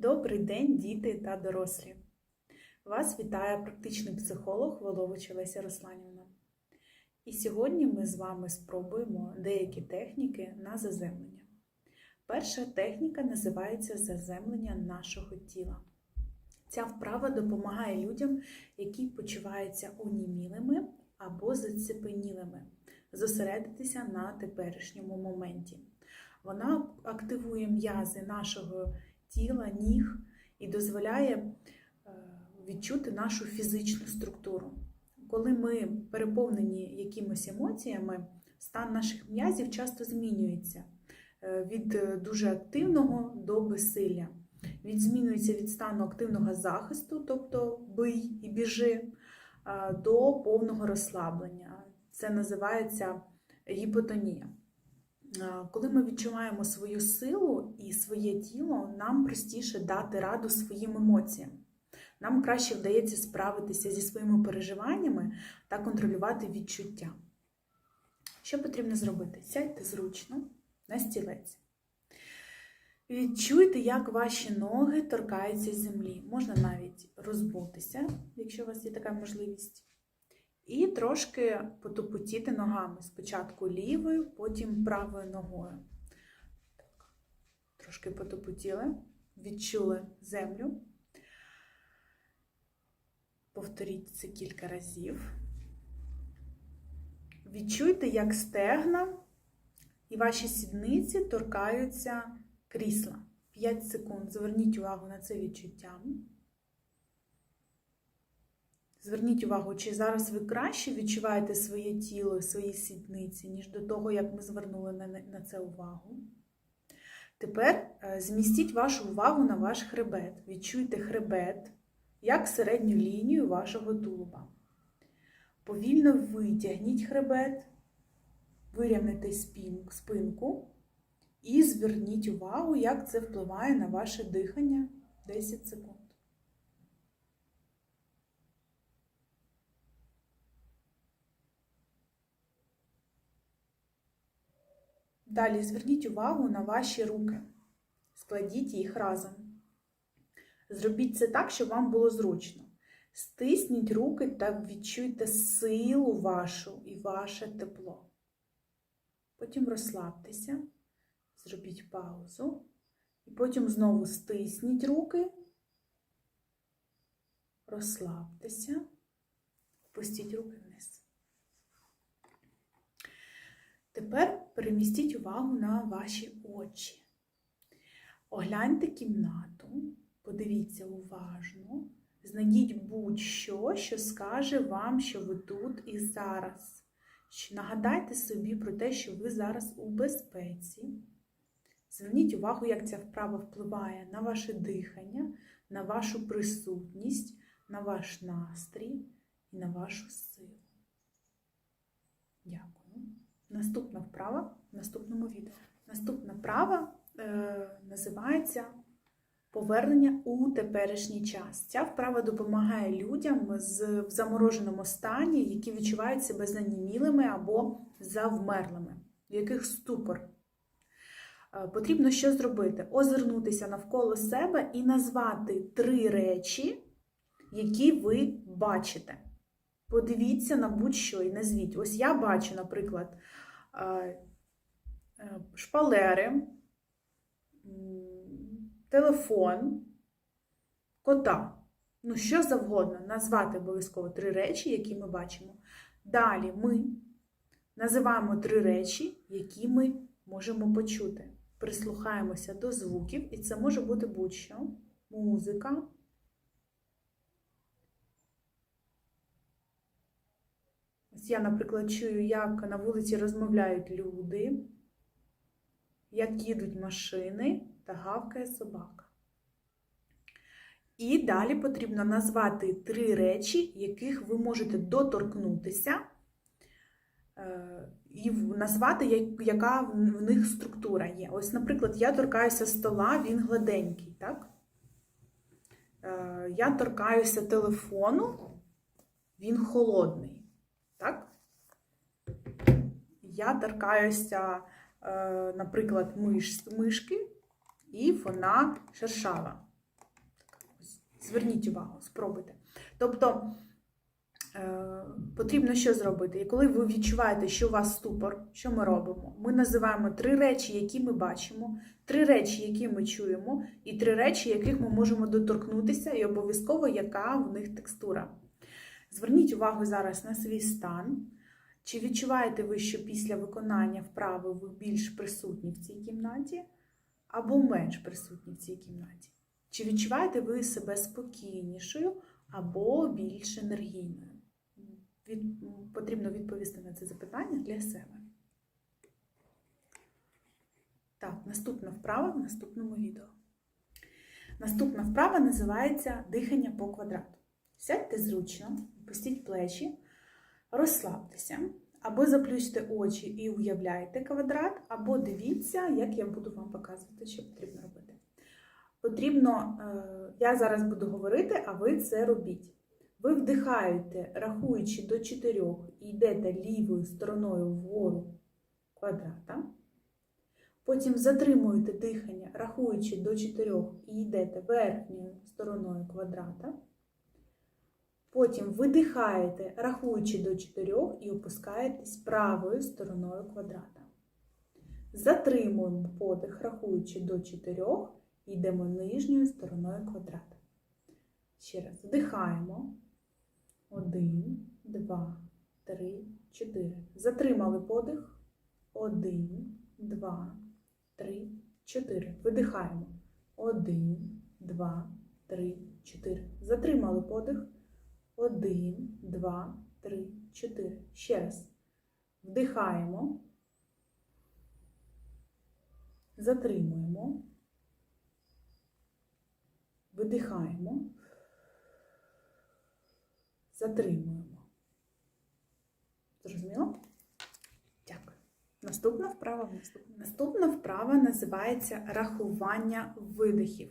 Добрий день, діти та дорослі! Вас вітає практичний психолог Волович Олеся Русланівна. І сьогодні ми з вами спробуємо деякі техніки на заземлення. Перша техніка називається заземлення нашого тіла. Ця вправа допомагає людям, які почуваються унімілими або зацепенілими, зосередитися на теперішньому моменті. Вона активує м'язи нашого тіла, ніг і дозволяє е, відчути нашу фізичну структуру. Коли ми переповнені якимось емоціями, стан наших м'язів часто змінюється е, від е, дуже активного до безсилля. Він змінюється від стану активного захисту, тобто бий і біжи, до повного розслаблення. Це називається гіпотонія. Коли ми відчуваємо свою силу і своє тіло, нам простіше дати раду своїм емоціям. Нам краще вдається справитися зі своїми переживаннями та контролювати відчуття. Що потрібно зробити? Сядьте зручно на стілець. Відчуйте, як ваші ноги торкаються землі. Можна навіть розбутися, якщо у вас є така можливість. І трошки потупотіти ногами. Спочатку лівою, потім правою ногою. Так. Трошки потупотіли, відчули землю. Повторіть це кілька разів. Відчуйте, як стегна і ваші сідниці торкаються крісла. 5 секунд. Зверніть увагу на це відчуття. Зверніть увагу, чи зараз ви краще відчуваєте своє тіло, свої сідниці, ніж до того, як ми звернули на це увагу. Тепер е, змістіть вашу увагу на ваш хребет. Відчуйте хребет як середню лінію вашого тулуба. Повільно витягніть хребет, вирівняйте спинку і зверніть увагу, як це впливає на ваше дихання 10 секунд. Далі зверніть увагу на ваші руки. Складіть їх разом. Зробіть це так, щоб вам було зручно. Стисніть руки та відчуйте силу вашу і ваше тепло. Потім розслабтеся, зробіть паузу. І потім знову стисніть руки, розслабтеся, опустіть руки Тепер перемістіть увагу на ваші очі. Огляньте кімнату, подивіться уважно, знайдіть будь-що, що скаже вам, що ви тут і зараз. Нагадайте собі про те, що ви зараз у безпеці. Зверніть увагу, як ця вправа впливає на ваше дихання, на вашу присутність, на ваш настрій і на вашу силу. Дякую. Наступна вправа в наступному відео. Наступна вправа е, називається Повернення у теперішній час. Ця вправа допомагає людям з, в замороженому стані, які відчувають себе занімілими або завмерлими, в яких ступор. Е, потрібно що зробити? Озирнутися навколо себе і назвати три речі, які ви бачите. Подивіться на будь-що і назвіть. Ось я бачу, наприклад, шпалери, телефон, кота. Ну, що завгодно, назвати обов'язково три речі, які ми бачимо. Далі ми називаємо три речі, які ми можемо почути. Прислухаємося до звуків, і це може бути будь-що: музика. Ось я, наприклад, чую, як на вулиці розмовляють люди, як їдуть машини та гавкає собака. І далі потрібно назвати три речі, яких ви можете доторкнутися, е, і назвати, яка в них структура є. Ось, наприклад, я торкаюся стола, він гладенький. так? Е, я торкаюся телефону, він холодний. Так? Я торкаюся, е, наприклад, миш, мишки, і вона шершава. Зверніть увагу, спробуйте. Тобто е, потрібно що зробити? І коли ви відчуваєте, що у вас ступор, що ми робимо? Ми називаємо три речі, які ми бачимо, три речі, які ми чуємо, і три речі, яких ми можемо доторкнутися, і обов'язково яка в них текстура. Зверніть увагу зараз на свій стан. Чи відчуваєте ви, що після виконання вправи ви більш присутні в цій кімнаті, або менш присутні в цій кімнаті? Чи відчуваєте ви себе спокійнішою або більш енергійною? Від... Потрібно відповісти на це запитання для себе. Так, наступна вправа в наступному відео. Наступна вправа називається дихання по квадрату. Сядьте зручно, опустіть плечі, розслабтеся, або заплющте очі і уявляйте квадрат, або дивіться, як я буду вам показувати, що потрібно робити. Потрібно, е, я зараз буду говорити, а ви це робіть. Ви вдихаєте, рахуючи до 4, і йдете лівою стороною вгору квадрата. Потім затримуєте дихання, рахуючи до 4 і йдете верхньою стороною квадрата. Потім видихаєте, рахуючи до 4 і опускаєтесь правою стороною квадрата. Затримуємо подих, рахуючи до 4 і йдемо нижньою стороною квадрата. Ще раз вдихаємо. 1, 2, 3, 4. Затримали подих. 1, 2, 3, 4. Видихаємо. 1, 2, 3, 4. Затримали подих. 1, 2, 3, 4. Ще раз. Вдихаємо. Затримуємо. Видихаємо. Затримуємо. Зрозуміло? Наступна вправа. Наступна. Наступна вправа називається рахування видихів.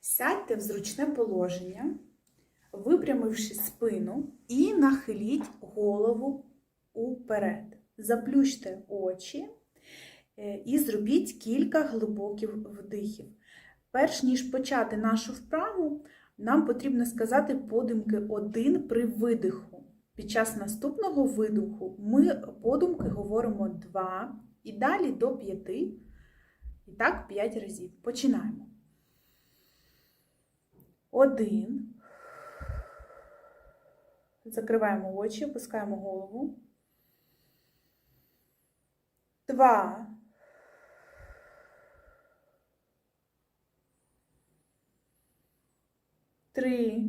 Сядьте в зручне положення, випрямивши спину, і нахиліть голову уперед. Заплющте очі е, і зробіть кілька глибоких вдихів. Перш ніж почати нашу вправу, нам потрібно сказати подумки один при видиху. Під час наступного видиху ми подумки говоримо два і далі до п'яти. І так, п'ять разів. Починаємо. Один. Закриваємо очі, опускаємо голову. Два. Три.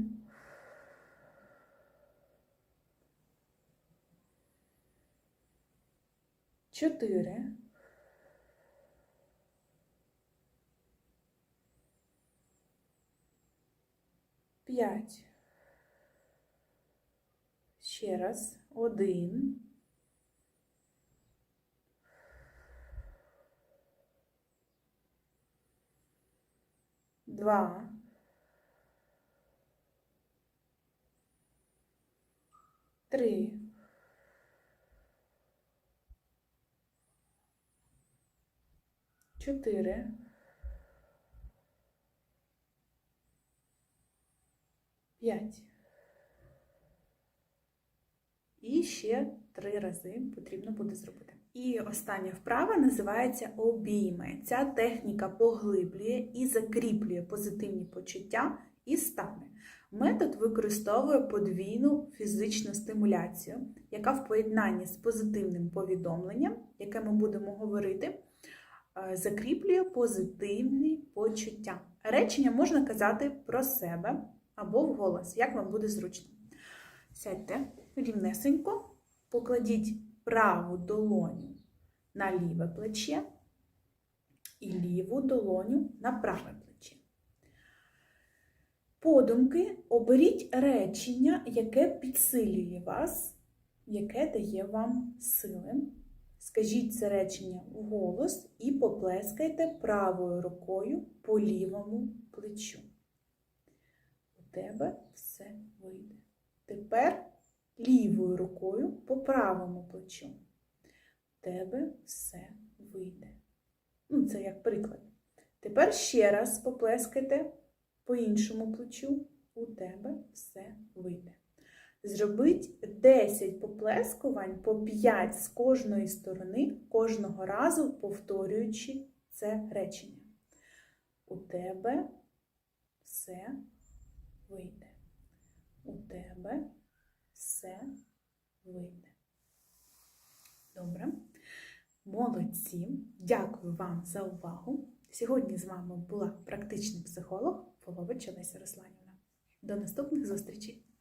Чотири. П'ять. Ще раз. Один. Два. Три. Чотири. П'ять. І ще три рази потрібно буде зробити. І остання вправа називається обійми. Ця техніка поглиблює і закріплює позитивні почуття і стани. Метод використовує подвійну фізичну стимуляцію, яка в поєднанні з позитивним повідомленням, яке ми будемо говорити, е, закріплює позитивні почуття. Речення можна казати про себе або вголос, як вам буде зручно. Сядьте рівнесенько, покладіть праву долоню на ліве плече і ліву долоню на праве плече. Подумки оберіть речення, яке підсилює вас, яке дає вам сили. Скажіть це речення вголос і поплескайте правою рукою по лівому плечу. У тебе все вийде. Тепер лівою рукою по правому плечу. У тебе все вийде. Ну, це як приклад. Тепер ще раз поплескайте по іншому плечу У тебе все вийде. Зробіть 10 поплескувань по 5 з кожної сторони, кожного разу повторюючи це речення. У тебе все вийде. У тебе все вийде. Добре. Молодці. Дякую вам за увагу. Сьогодні з вами була практичний психолог Волович Олеся Русланівна. До наступних зустрічей!